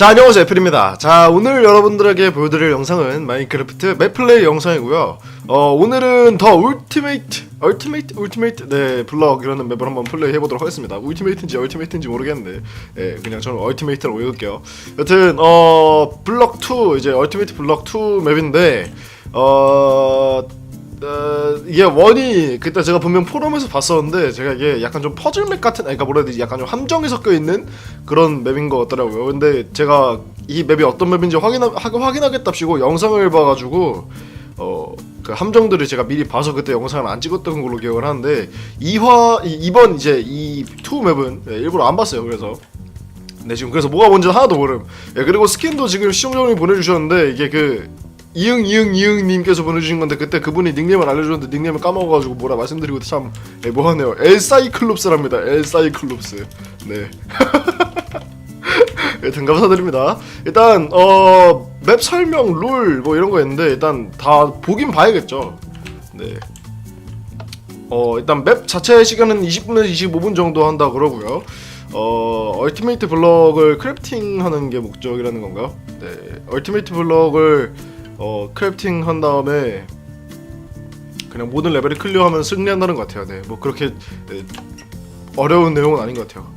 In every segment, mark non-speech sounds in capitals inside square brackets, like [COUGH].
자 안녕하세요. 애플입니다. 자 오늘 여러분들에게 보여드릴 영상은 마인크래프트 맵플레이 영상이고요. 어 오늘은 더 울티메이트 얼티메이트 울티메이트? 네 블럭이라는 맵을 한번 플레이 해보도록 하겠습니다. 울티메이트인지 얼티메이트인지 모르겠는데 예 그냥 저는 얼티메이트라고 읽을게요. 여튼 어 블럭 2 이제 얼티메이트 블럭 2 맵인데 어 어, 이게 원이 그때 제가 분명 포럼에서 봤었는데 제가 이게 약간 좀 퍼즐 맵 같은 아니, 그러니까 뭐라 해야 되지 약간 좀 함정이 섞여 있는 그런 맵인 것 같더라고요. 근데 제가 이 맵이 어떤 맵인지 확인 확인하겠답시고 영상을 봐가지고 어. 그 함정들을 제가 미리 봐서 그때 영상을 안 찍었던 걸로 기억을 하는데 이화 이- 이번 이제 이 투 맵은 예, 일부러 안 봤어요. 그래서 네 지금 그래서 뭐가 뭔지 하나도 모름. 예, 그리고 스킨도 지금 시청자분이 보내주셨는데 이게 그 이응 이응 이응 님께서 보내주신 건데 그때 그분이 닉네임을 알려줬는데 닉네임을 까먹어가지고 뭐라 말씀드리고 참 예, 뭐하네요. 엘사이클롭스랍니다. 엘사이클롭스. 네. [LAUGHS] 여튼 감사드립니다. 일단 어 맵 설명 룰 뭐 이런 거 있는데 일단 다 보긴 봐야겠죠. 네. 어 일단 맵 자체 시간은 20분에서 25분 정도 한다 그러고요. 어 얼티메이트 블럭을 크래프팅하는 게 목적이라는 건가? 네. 얼티메이트 블럭을 어 크래프팅 한 다음에 그냥 모든 레벨을 클리어하면 승리한다는 것 같아요. 네. 뭐 그렇게 네, 어려운 내용은 아닌 것 같아요.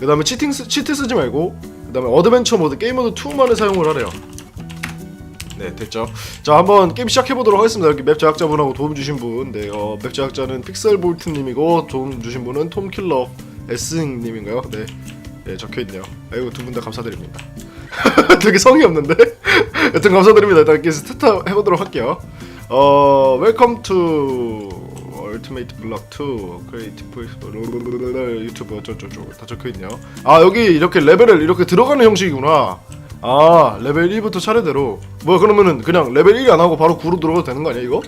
그 다음에 치팅 쓰, 치트 쓰지 말고 그 다음에 어드벤처 모드 게임 모드 2만을 사용을 하래요. 네 됐죠. 자 한번 게임 시작해 보도록 하겠습니다. 여기 맵 제작자분하고 도움 주신 분, 네, 어, 맵 제작자는 픽셀 볼트님이고 도움 주신 분은 톰 킬러 S님인가요? 네, 네 적혀 있네요. 아이고 두 분 다 감사드립니다. [LAUGHS] 되게 성의 없는데? [LAUGHS] 여튼 감사드립니다. 일단 이렇게 스타트 해보도록 할게요. 어, 웰컴 투 얼티메이트 블럭 2 크리에이티브 유튜브 어쩌저쩌 다 적혀 있네요. 아 여기 이렇게 레벨을 이렇게 들어가는 형식이구나. 아 레벨 1부터 차례대로 뭐 그러면은 그냥 레벨 1이 안 하고 바로 9로 들어가도 되는 거 아니야 이거?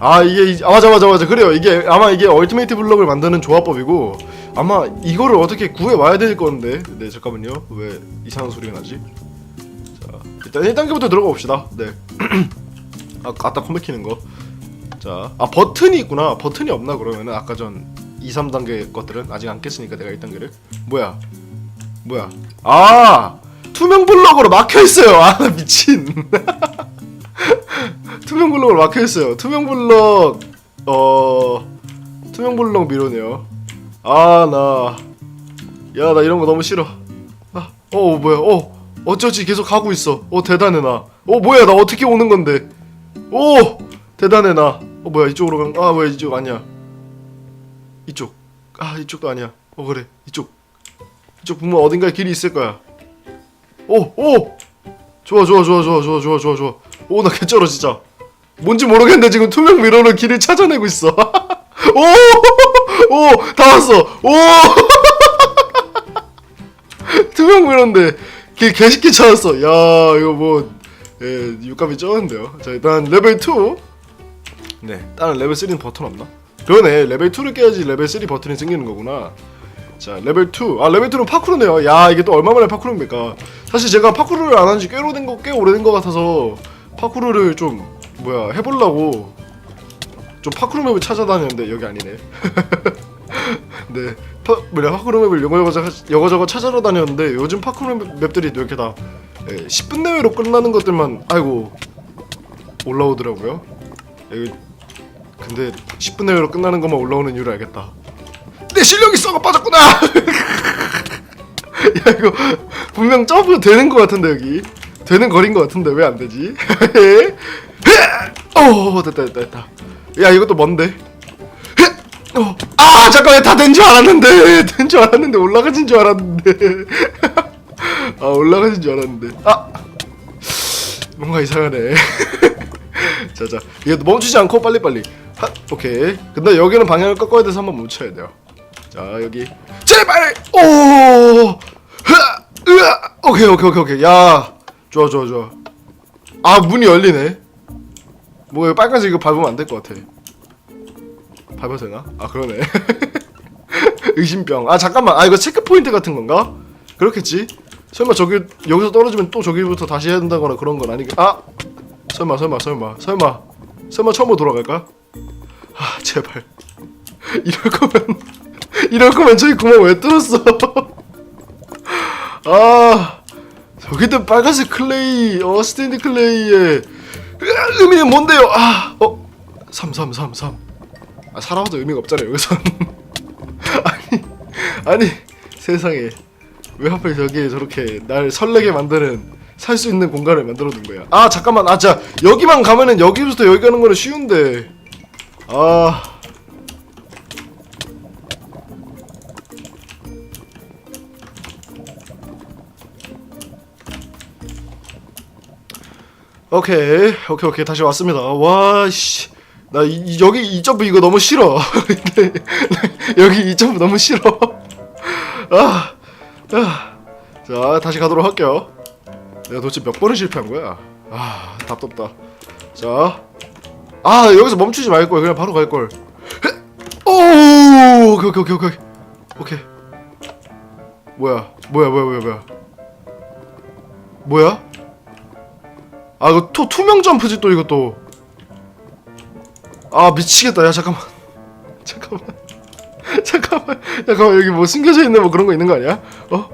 아 이게 이- 아, 맞아 맞아 맞아 그래요 이게 아마 이게 얼티메이트 블럭을 만드는 조합법이고 아마 이거를 어떻게 구해 와야 될 건데 네 잠깐만요 왜 이상한 소리가 나지? 자 일단 1단계부터 들어가 봅시다 네 [CLEARS THROAT] 아, 아까 컴백 키는 거. 자, 아 버튼이 있구나. 버튼이 없나 그러면은 아까 전 2, 3단계 것들은 아직 안 깼으니까 내가 1단계를. 뭐야? 뭐야? 아! 투명 블럭으로 막혀 있어요. 아, 나 [LAUGHS] 미친. [LAUGHS] [LAUGHS] 투명 블럭으로 막혀 있어요. 투명 블럭 어 투명 블럭 미로네요. 아, 나 야, 나 이런 거 너무 싫어. 아, 어, 뭐야? 어, 어쩌지 계속 가고 있어. 어, 대단해 나. 어, 뭐야? 나 어떻게 오는 건데? 오 대단해 나. 어 뭐야 이쪽으로 간? 아 왜 이쪽 아니야? 이쪽. 아 이쪽도 아니야. 어 그래 이쪽. 이쪽 분명 어딘가에 길이 있을 거야. 오 오. 좋아 좋아 좋아 좋아 좋아 좋아 좋아 좋아. 오나 개쩔어 진짜. 뭔지 모르겠는데 지금 투명 미러로 길을 찾아내고 있어. [LAUGHS] 오! 오! 다 왔어. 오! [LAUGHS] 투명 미러인데 길 개쉽게 찾았어. 야 이거 뭐 예, 육감이 쩌는데요. 자, 일단 레벨 2. 네, 다른 레벨 3는 버튼 없나? 그러네. 레벨 2를 깨야지 레벨 3 버튼이 생기는 거구나. 자, 레벨 2. 아, 레벨 2는 파쿠르네요. 야, 이게 또 얼마 만에 파쿠르입니까? 사실 제가 파쿠르를 안 한지 꽤 오래된 거, 꽤 오래된 거 같아서 파쿠르를 좀 뭐야, 해 보려고 좀 파쿠르 맵을 찾아다녔는데 여기 아니네. [LAUGHS] 네, 파, 뭐냐 파쿠르 맵을 여거저거 여거저거 찾아러 다녔는데 요즘 파쿠르 맵- 맵들이 이렇게 다 예, 10분 내외로 끝나는 것들만 아이고 올라오더라고요. 예, 근데 10분 내외로 끝나는 것만 올라오는 이유를 알겠다. 내 실력이 썩어 빠졌구나. [LAUGHS] 야 이거 분명 점프 되는 것 같은데 여기. 되는 거리인 것 같은데 왜 안 되지? [LAUGHS] 어 됐다 됐다 됐다. 야 이것도 뭔데? 어, 아 잠깐 다된 줄 알았는데. [LAUGHS] 된 줄 알았는데 올라가진 줄 알았는데. 아 올라가진 줄 알았는데. 아 뭔가 이상하네. 자자 이거 멈추지 않고 빨리빨리. 하 오케이. 근데 여기는 방향을 꺾어야 돼서 한번 멈춰야 돼요 자 여기. 제발! 오! 으아 오케이 오케이 오케이 오케이. 야 좋아 좋아 좋아. 아 문이 열리네. 뭐 이거 빨간색 이거 밟으면 안 될 것 같아. 밟아도 되나? 아 그러네. [LAUGHS] 의심병. 아 잠깐만. 아 이거 체크포인트 같은 건가? 그렇겠지? 설마 저기 여기서 떨어지면 또 저기부터 다시 해야 된다거나 그런 건 아니겠 아! 설마 설마 설마 설마. 설마 처음으로 돌아갈까? 아 제발. [LAUGHS] 이럴 거면 [LAUGHS] 이럴 거면 저기 구멍 왜 뚫었어 [LAUGHS] 아 저기도 빨간색 클레이 어 스탠드 클레이의 의미는 뭔데요? 아, 어, 3, 3, 3, 3. 아, 살아와도 의미가 없잖아요, 여기선. [LAUGHS] 아니, 아니, 세상에. 왜 하필 저기에 저렇게 날 설레게 만드는 살 수 있는 공간을 만들어 둔 거야. 아, 잠깐만. 아, 자, 여기만 가면은 여기부터 여기 가는 거는 쉬운데. 아. 오케이 오케이 오케이. 다시 왔습니다. 와씨. 나 이, 이- 여기 이 점프 이거 너무 싫어. 근데 [LAUGHS] [LAUGHS] 여기 이 점프 너무 싫어. [LAUGHS] 아, 아. 자 다시 가도록 할게요. 내가 도대체 몇 번을 실패한 거야? 아 답답다. 자아 여기서 멈추지 말걸. 그냥 바로 갈걸. 오 오케이 오케이 오케이 오케이. 오케이. 뭐야? 뭐야 뭐야 뭐야 뭐야? 뭐야 아 이거 투, 투명 점프지 또 이것도. 아 미치겠다. 야 잠깐만. [LAUGHS] 잠깐만. [LAUGHS] 잠깐만. 잠깐만. 여기 뭐 숨겨져 있는 뭐 그런 거 있는 거 아니야? 어?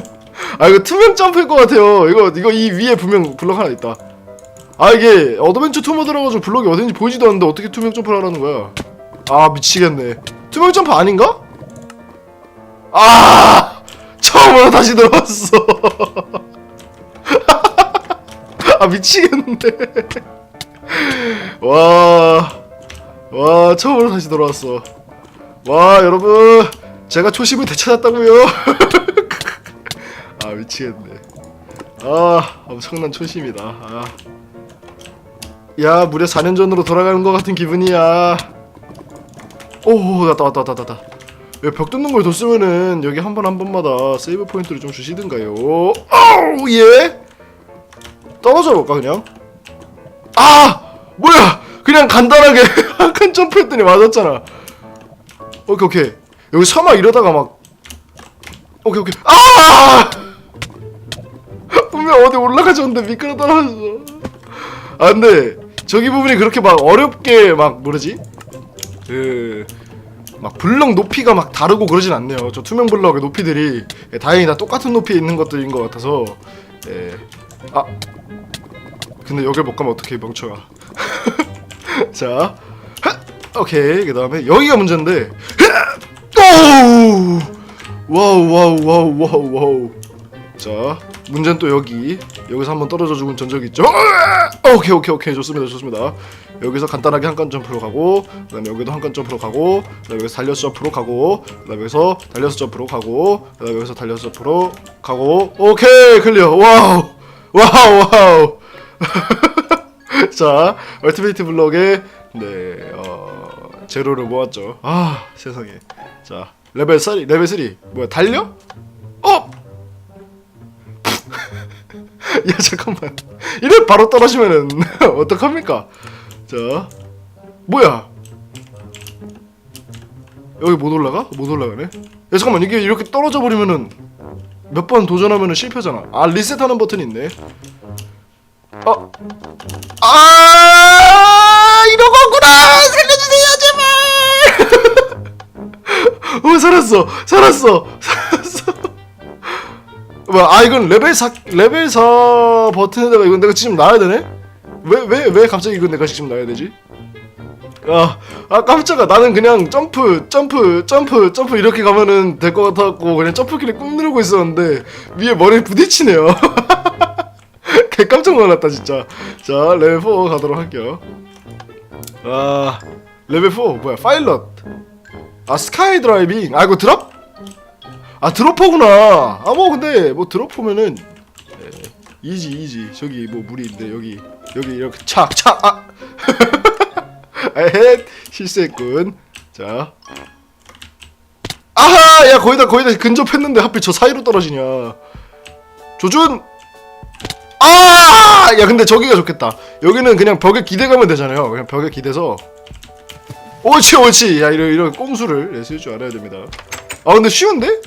[LAUGHS] 아 이거 투명 점프일 것 같아요. 이거 이거 이 위에 분명 블럭 하나 있다. 아 이게 어드벤처 2 모드라가지고 블럭이 어딘지 보이지도 않는데 어떻게 투명 점프를 하라는 거야? 아 미치겠네. 투명 점프 아닌가? 아! 처음으로 다시 들어왔어 아 미치겠는데. 와, 와 처음으로 다시 돌아왔어. 와 여러분. 제가 초심을 되찾았다고요? [LAUGHS] 아 미치겠네. 아 엄청난 초심이다. 아. 야 무려 4년 전으로 돌아가는 것 같은 기분이야. 오 왔다 왔다 왔다 왔다 여기 벽 뚫는 걸 뒀으면은 여기 한번한 번마다 세이브 포인트를 좀 주시든가요? 오우 예 떨어져 볼까 그냥? 아! 뭐야! 그냥 간단하게 [LAUGHS] 한 칸 점프했더니 맞았잖아. 오케이 오케이. 여기 서막 이러다가 막 오케이 오케이. 아! [LAUGHS] 분명 어디 올라가졌는데 미끄러 떨어졌어. 아 근데 저기 부분이 그렇게 막 어렵게 막 뭐라지? 그 막 블럭 높이가 막 다르고 그러진 않네요. 저 투명 블럭의 높이들이. 예, 다행히 다 똑같은 높이에 있는 것들인 것 같아서. 예. 아 근데 여길 못 가면 어떡해 멍청아. [LAUGHS] 자 하! 오케이 그 다음에 여기가 문제인데 오! 와우 와우 와우 와우 와우. 자 문제는 또 여기. 여기서 한번 떨어져 죽은 전적이 있죠? 오케이 오케이 오케이. 좋습니다 좋습니다. 여기서 간단하게 한 칸 점프로 가고 그다음에 여기도 한 칸 점프로 가고 그다음에 여기서 달려서 점프로 가고 그다음에 여기서 달려서 점프로 가고 그다음에 여기서 달려서 점프로 가고. 오케이 클리어. 와우 와우 와우. [LAUGHS] 자 얼티메이트 블럭에 네 어, 제로를 모았죠. 아 세상에. 자 레벨 3 레벨 3 뭐야 달려? 어? [LAUGHS] 야 잠깐만. 이래 바로 떨어지면은 [LAUGHS] 어떡합니까? 자 뭐야? 여기 못 올라가? 못 올라가네? 야 잠깐만. 이게 이렇게 떨어져 버리면은 몇 번 도전하면은 실패잖아. 아 리셋하는 버튼이 있네. 어? 아 이런 거구나! 살려주세요 제발! [LAUGHS] 어 살았어. 살았어. 살았어. 뭐야 아 이건 레벨 4 레벨 4 버튼에다가 이건 내가 지금 놔야 되네? 왜 왜 왜 갑자기 이건 내가 지금 놔야 되지 아, 아 깜짝아. 나는 그냥 점프 점프 점프 점프 이렇게 가면은 될 것 같았고 그냥 점프키를 꾹 누르고 있었는데 위에 머리 부딪히네요. [LAUGHS] 개 깜짝 놀랐다 진짜. 자 레벨 4 가도록 할게요. 아 레벨 4 뭐야 파일럿. 아 스카이 드라이빙. 아 이거 드랍? 아 드로퍼구나. 아 뭐 근데 뭐 드로퍼면은 예, 이지 이지. 저기 뭐 물이 있는데 여기 여기 이렇게 착착 아 [LAUGHS] 에헷 실수했군. 자. 아하! 야 거의 다 거의 다 근접했는데 하필 저 사이로 떨어지냐. 조준! 아! 야 근데 저기가 좋겠다. 여기는 그냥 벽에 기대가면 되잖아요. 그냥 벽에 기대서. 옳지 옳지. 야 이런 이런 꼼수를 쓸줄 알아야 됩니다. 아 근데 쉬운데?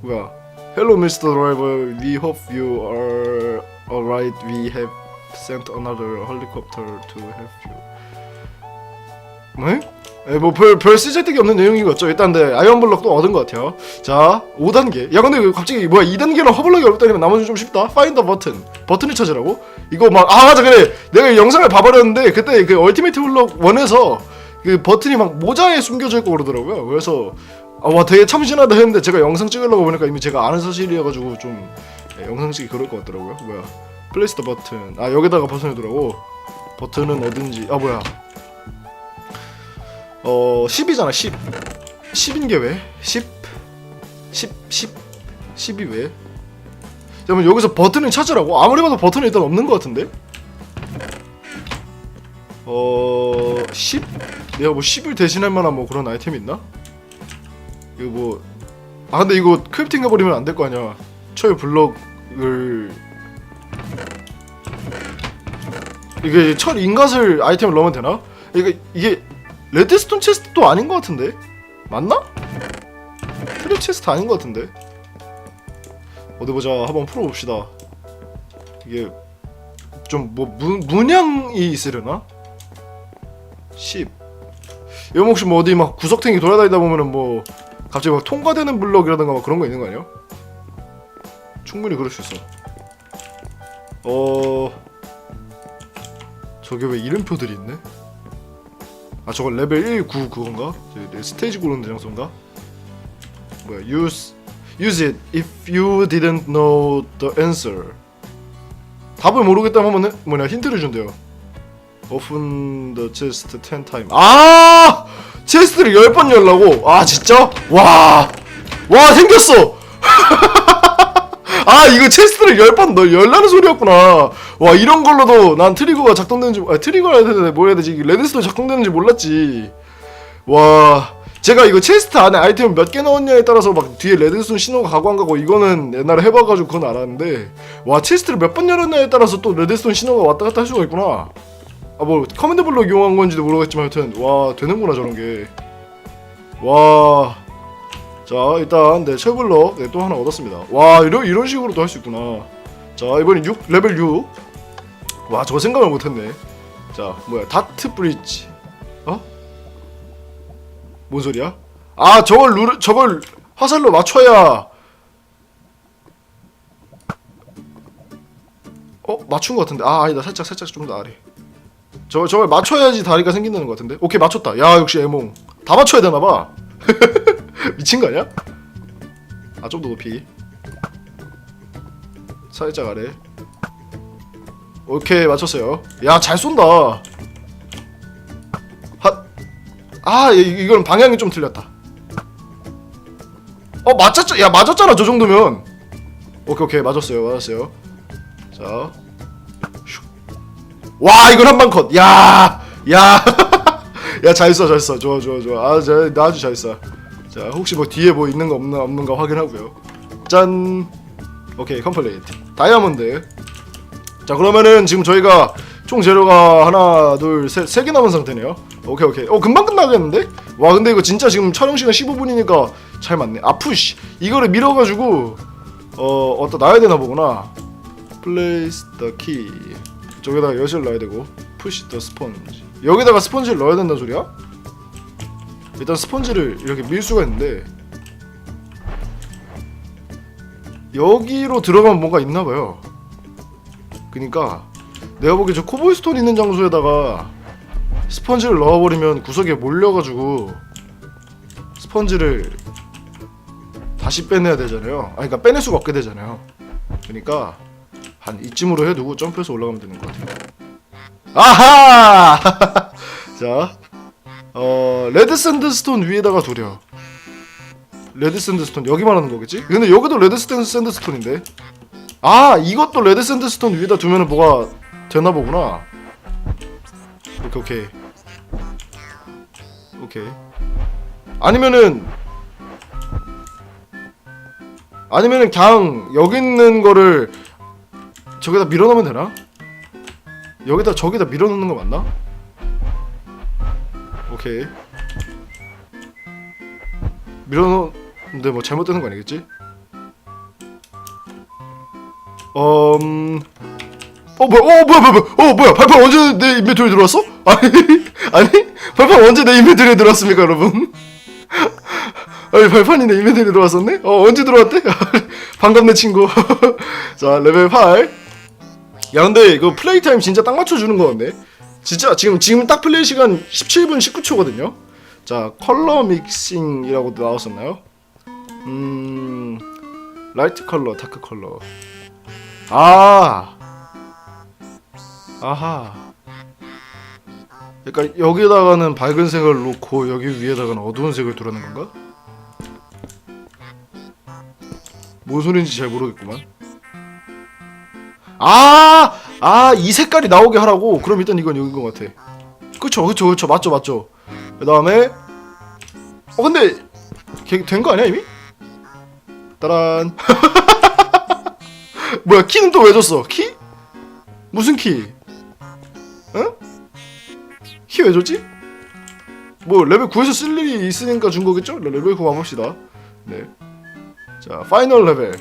뭐야? Hello Mr. Driver. We hope you are alright. We have sent another helicopter to help you 뭐? 예, 뭐별 별 쓰잘데기 없는 같죠. 일단 네 아이언 블럭도 얻은 것 같아요. 자 5단계. 야 근데 갑자기 뭐야 2단계랑 허블럭이 어렵다니면 나머지 좀 쉽다. 파인더 버튼. 버튼을 찾으라고? 이거 막 아 맞아 그래. 내가 이 영상을 봐버렸는데 그때 그 얼티메이트 블럭 1에서 그 버튼이 막 모자에 숨겨져 있고 그러더라고요. 그래서 아, 와 되게 참신하다 했는데 제가 영상 찍으려고 보니까 이미 제가 아는 사실이어가지고 좀 예, 영상 찍기 그럴 것 같더라고요. 뭐야 플레이스터 버튼. 아 여기다가 버튼이더라고. 버튼은 어딘지 아 뭐야 어 10이잖아 10 10인 게 왜? 10 10 10 10이 왜? 그러면 여기서 버튼을 찾으라고? 아무리 봐도 버튼이 일단 없는 것 같은데? 어... 10? 내가 뭐 10을 대신할 만한 뭐 그런 아이템이 있나? 이거 뭐... 아 근데 이거 크래프팅 해버리면 안 될 거 아니야 철 블럭을... 이게 철 인갓을 아이템을 넣으면 되나? 이게 이게 레드스톤 체스트도 아닌 것 같은데 맞나? 트랩 체스트 아닌 것 같은데 어디 보자 한번 풀어봅시다 이게 좀 뭐 문양이 있으려나? 10 이거 혹시 뭐 어디 막 구석탱이 돌아다니다 보면은 뭐 갑자기 막 통과되는 블럭이라든가 막 그런 거 있는 거 아니야? 충분히 그럴 수 있어 어... 저게 왜 이름표들이 있네? 아 저거 레벨 1, 9 그건가? 저 스테이지 고르는 장소인가? 뭐야 use use it if you didn't know the answer 답을 모르겠다면 해- 뭐냐 힌트를 준대요 open the chest 10 time 아 체스트를 10번 열라고? 아 진짜? 와 와 생겼어 아 이거 체스트를 10번 너 열라는 소리였구나. 와 이런 걸로도 난 트리거가 작동되는지 아 트리거라 해야 되나 뭐 해야 되지? 레드스톤 작동되는지 몰랐지. 와 제가 이거 체스트 안에 아이템을 몇개 넣었냐에 따라서 막 뒤에 레드스톤 신호가 가고 안 가고 이거는 옛날에 해봐가지고 그건 알았는데 와 체스트를 몇 번 열었냐에 따라서 또 레드스톤 신호가 왔다 갔다 할 수가 있구나. 아 뭐 커맨드 블록 이용한 건지도 모르겠지만 하여튼 와 되는구나 저런 게 와 자 일단 네 철블럭 네, 또 하나 얻었습니다. 와 이런 이런 식으로도 할 수 있구나. 자 이번엔 6 레벨 6와 저거 생각을 못했네. 자 뭐야 다트 브릿지. 어? 뭔 소리야? 아 저걸 누르 저걸 화살로 맞춰야. 어 맞춘 것 같은데. 아 아니다. 살짝 살짝 좀 더 아래. 저 저걸 맞춰야지 다리가 생긴다는 것 같은데? 오케이 맞췄다. 야 역시 에몽. 다 맞춰야 되나봐 [LAUGHS] [LAUGHS] 미친 거 아니야? 아 좀 더 높이. 살짝 아래. 오케이 맞췄어요. 야 잘 쏜다. 아 이- 이건 방향이 좀 틀렸다. 어 맞았죠? 야 맞았잖아 저 정도면. 오케이 오케이 맞았어요 맞았어요. 자. 슉. 와 이건 한 방 컷. 야, 야, [LAUGHS] 야 잘했어 잘했어 좋아 좋아 좋아. 아, 잘, 나 아주 잘했어. 자 혹시 뭐 뒤에 뭐 있는 거 없나 없는가 확인하고요. 짠. 오케이 컴플레이트. 다이아몬드. 자 그러면은 지금 저희가 총 재료가 하나 둘셋세 개 남은 상태네요. 오케이 오케이. 어 금방 끝나겠는데? 와 근데 이거 진짜 지금 촬영 시간 15분이니까 잘 맞네. 아 푸시 이거를 밀어가지고 어 어디다 놔야 되나 보구나. The key. 저기다가 여실 넣어야 되고 Push the sponge. 여기다가 스펀지를 넣어야 된다는 소리야? 일단 스펀지를 이렇게 밀 수가 있는데 여기로 들어가면 뭔가 있나 봐요. 그니까 내가 보기에 저 코볼스톤 있는 장소에다가 스펀지를 넣어버리면 구석에 몰려가지고 스펀지를 다시 빼내야 되잖아요. 아, 그러니까 빼낼 수가 없게 되잖아요. 그러니까 한 이쯤으로 해두고 점프해서 올라가면 되는 것 같아요. 아하! [LAUGHS] 자, 어 레드 샌드스톤 위에다가 두려. 레드 샌드스톤 여기 말하는 거겠지? 근데 여기도 레드 샌드- 샌드스톤인데. 아 이것도 레드 샌드스톤 위에다 두면은 뭐가 되나 보구나. 오케이 오케이. 오케이. 아니면은 아니면은 그냥 여기 있는 거를 저기다 밀어넣으면 되나? 여기다 저기다 밀어넣는 거 맞나? 오케이 밀어넣는데 뭐 잘못되는 거 아니겠지? 음... 어 뭐야 어 뭐야 뭐야 어 뭐야 발판 언제 내 인벤토리 들어왔어? [LAUGHS] 아니 아니 발판 언제 내 인벤토리에 들어왔습니까 여러분? [LAUGHS] 아니 발판이 내 인벤토리에 들어왔었네? 어 언제 들어왔대? [LAUGHS] 반갑네 친구 자 레벨 8야 근데 이거 플레이 타임 진짜 딱 맞춰주는 거 같네 진짜 지금 지금 딱 플레이 시간 17분 19초거든요 자 컬러 믹싱이라고 나왔었나요? 음 라이트 컬러 다크 컬러 아 아하 그러니까 여기다가는 밝은 색을 놓고 여기 위에다가는 어두운 색을 두라는 건가? 뭔 소리인지 잘 모르겠구만. 아, 아, 이 색깔이 나오게 하라고. 그럼 일단 이건 여긴 것 같아. 그쵸, 그쵸, 그쵸, 맞죠, 맞죠. 그 다음에, 어, 근데 된 거 아니야 이미? 따란. [LAUGHS] 뭐야, 키는 또 왜 줬어? 키? 무슨 키? 응? 키 왜 줬지? 뭐 레벨 9에서 쓸 일이 있으니까 준 거겠죠? 네, 레벨 9 가봅시다. 네. 자, 파이널 레벨.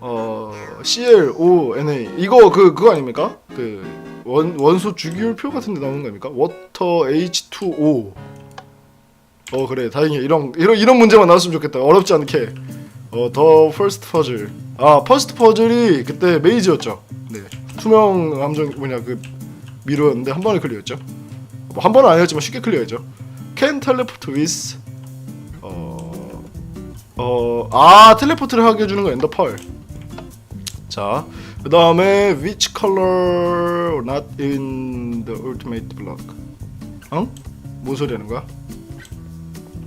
어, CLONA. 이거 그 그거 아닙니까? 그 원, 원소 주기율표 같은 데 나오는 거 아닙니까? 워터 H2O. 어, 그래. 다행이야. 이런 이런 이런 문제만 나왔으면 좋겠다. 어렵지 않게. 어, 더 퍼스트 퍼즐. 아, 퍼스트 퍼즐이 그때 메이즈였죠. 네. 투명 함정 뭐냐 그 미로였는데 한 번에 클리어했죠. 뭐 한 번은 아니었지만 쉽게 클리어했죠. Can teleport with 어, 어, 아 텔레포트를 하게 해주는 거 엔더 펄. 자, 그 다음에 which color not in the ultimate block. 응? 뭔 소리 하는 거야?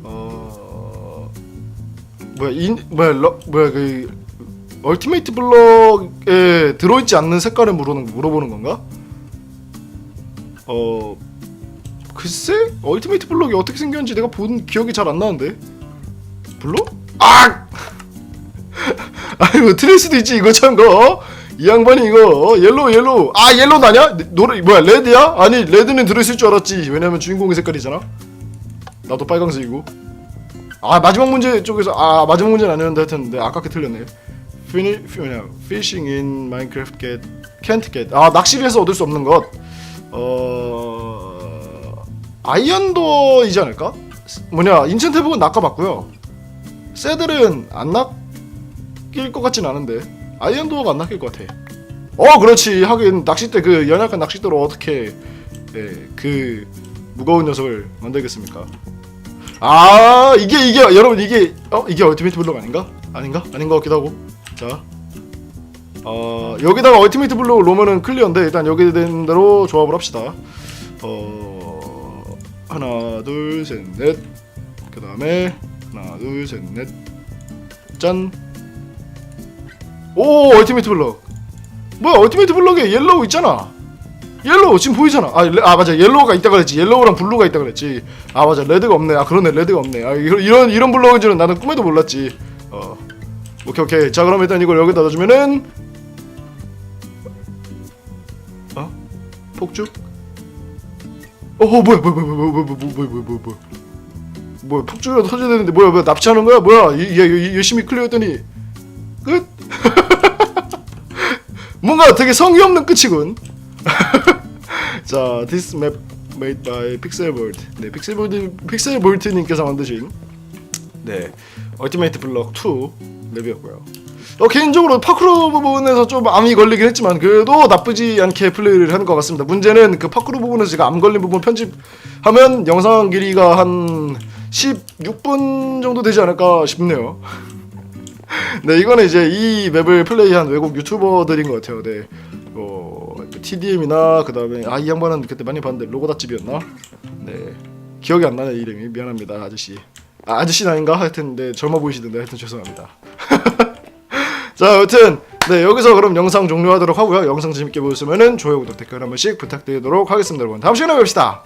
어, 뭐야 인 뭐야 러, 뭐야 그 얼티메이트 블럭에 들어있지 않는 색깔을 물어보는 물어보는 건가? 어 글쎄 얼티메이트 블럭이 어떻게 생겼는지 내가 본 기억이 잘 안 나는데 블록? 아! 아이고 틀릴 수도 있지 이거 참 거. 이 양반이 이거 옐로우 옐로우. 아 옐로우 아니야? 노래 뭐야 레드야? 아니 레드는 들어있을 줄 알았지. 왜냐면 주인공의 색깔이잖아. 나도 빨강색이고. 아 마지막 문제 쪽에서 아 마지막 문제는 아니었는데 하여튼 네, 아깝게 틀렸네. Fini, 뭐냐 Fishing in Minecraft get can't get. 아 낚시를 해서 얻을 수 없는 것. 어... 아이언도어이지 않을까? 뭐냐 인챈테북은 낚아봤고요. 새들은 안 낚 일 것 같진 않은데 아이언도어가 안 낚일 것 같아 어 그렇지 하긴 낚싯대 그 연약한 낚싯대로 어떻게 예, 그 무거운 녀석을 만들겠습니까 아 이게 이게 여러분 이게 어 이게 얼티메이트 블록 아닌가 아닌가 아닌 것 같기도 하고 자 어, 여기다가 얼티메이트 블록을 놓으면은 클리어인데 일단 여기 된 대로 조합을 합시다. 어, 하나, 둘, 셋, 넷. 그 다음에 하나, 둘, 셋, 넷. 짠. 오, 얼티메이트 블록. 뭐야, 얼티메이트 블록에 옐로우 있잖아. 옐로우 지금 보이잖아. 아, 레, 아 맞아, 옐로우가 있다 그랬지. 옐로우랑 블루가 있다 그랬지. 아 맞아, 레드가 없네. 아 그러네, 레드가 없네. 아 이런 이런 블록인 줄은 나는 꿈에도 몰랐지. 어, 오케이 오케이. 자 그럼 일단 이걸 여기다 넣어주면은 어? 폭죽? 어 뭐야 뭐야 뭐야 뭐야 뭐야 뭐야 뭐야 뭐야 뭐야 뭐야 뭐야 폭죽이라도 터져야 되는데 뭐야 뭐야 납치하는 거야 뭐야 이, 이, 이, 열심히 클리어했더니 끝? [LAUGHS] 뭔가 되게 성의 없는 끝이군 [LAUGHS] 자 this map made by pixelbolt 네 픽셀볼트 픽셀볼트님께서 만드신 네 얼티메이트 블럭 2 랩이었고요 어, 개인적으로 파크로 부분에서 좀 암이 걸리긴 했지만 그래도 나쁘지 않게 플레이를 하는 것 같습니다. 문제는 그 파크로 부분에서 제가 암 걸린 부분 편집하면 영상 길이가 한 16분 정도 되지 않을까 싶네요. 네, 이거는 이제 이 맵을 플레이한 외국 유튜버들인 것 같아요. 네, 어, TDM이나 그 다음에 아 이 양반은 그때 많이 봤는데 로고닷집이었나? 네, 기억이 안 나네 이름이 미안합니다 아저씨. 아, 아저씨는 아닌가? 하여튼 네 젊어 보이시던데 하여튼 죄송합니다. [LAUGHS] 자, 여튼 네 여기서 그럼 영상 종료하도록 하고요. 영상 재밌게 보셨으면 좋아요, 구독, 댓글 한 번씩 부탁드리도록 하겠습니다, 여러분. 다음 시간에 뵙시다.